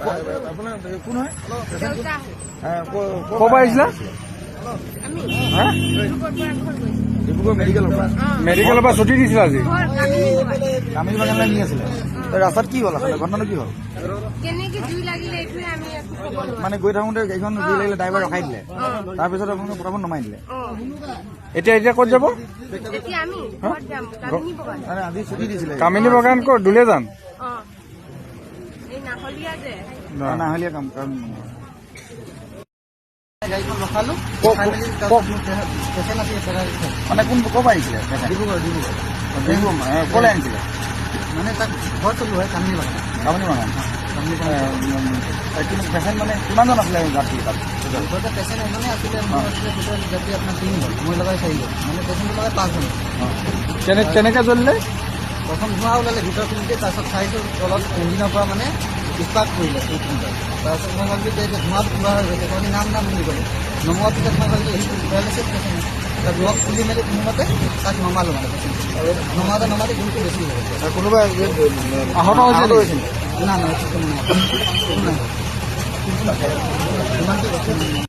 আপোনাৰ কোন হয়? ক'ৰ পৰা আহিছিলা ডিব্ৰুগড় মেডিকেলৰ পৰা মেডিকেলৰ পৰা ছুটি দিছিলা আজি। কামিনী বাগানলৈ নি আছিলে ৰাস্তাত কি হ'ল আচলতে ঘটনাটো কি হ'ল? মানে গৈ থাকোঁতে গাড়ীখন জুই লাগিলে ড্ৰাইভাৰ ৰখাই দিলে। তাৰপিছত আপোনালোকে পটাপট নমাই দিলে। এতিয়া এতিয়া ক'ত যাব? এতিয়া আমি ঘৰত যাম। কামিনী বগান আজি ছুটি দিছিলে। কামিনী বাগান ক'ত? দুলীয়াজান অ এই নাহলীয়া যে অ, নাহলীয়া কাম কাম গাড়ীখন ৰখালো ক- ফাইনেলি ক- পেচেণ্ট আছিলে পেচেণ্ট মানে কোন ক'ৰ পৰা আহিছিলে? ডিব্ৰুগড় ডিব্ৰুগড়। ডিব্ৰুগড় ক'লৈ আনিছিলে মানে তাক ঘৰ চলো হয় কামিনী বাগান। কামিনী বাগান। কামিনী কিন্তু পেচেণ্ট মানে কিমানজন আছিলে যাত্ৰী তাত? পেচেণ্ট এজনে আছিলে মোৰ আছিলে টোটেল যাত্ৰী আপোনাৰ তিনিজন। মই লগাই চাৰিজন। মানে পেচেণ্ট লগাই পাঁচজন। কেনে কেনেকে জ্বলিলে? প্ৰথম ধোঁৱা ওলালে ভিতৰখিনিতে তাৰপিছত চাইছোঁ তলত ইঞ্জিনৰ পৰা মানে স্পাৰ্ক কৰিলে এইখিনিতে তাৰপিছত মই ভাবিলোঁ যে এতিয়া ধোঁৱাটো কিবা হৈ গৈছে তহঁতি নাম নাম বুলি ক'লে নমোৱাৰ পিছত মই ভাবিলোঁ সেইটো পেৰালাইচিছ পেচেণ্ট তাৰ লগ খুলি মেলি কোনোমতে তাক নমালোঁ মানে পেচেণ্ট নমাওঁতে নমাওঁতে জোৰটো বেছি হৈ গৈছে। আৰু কোনোবা আহত হৈছিল না না একো নাই। একো নাই। ইমানটো নাই।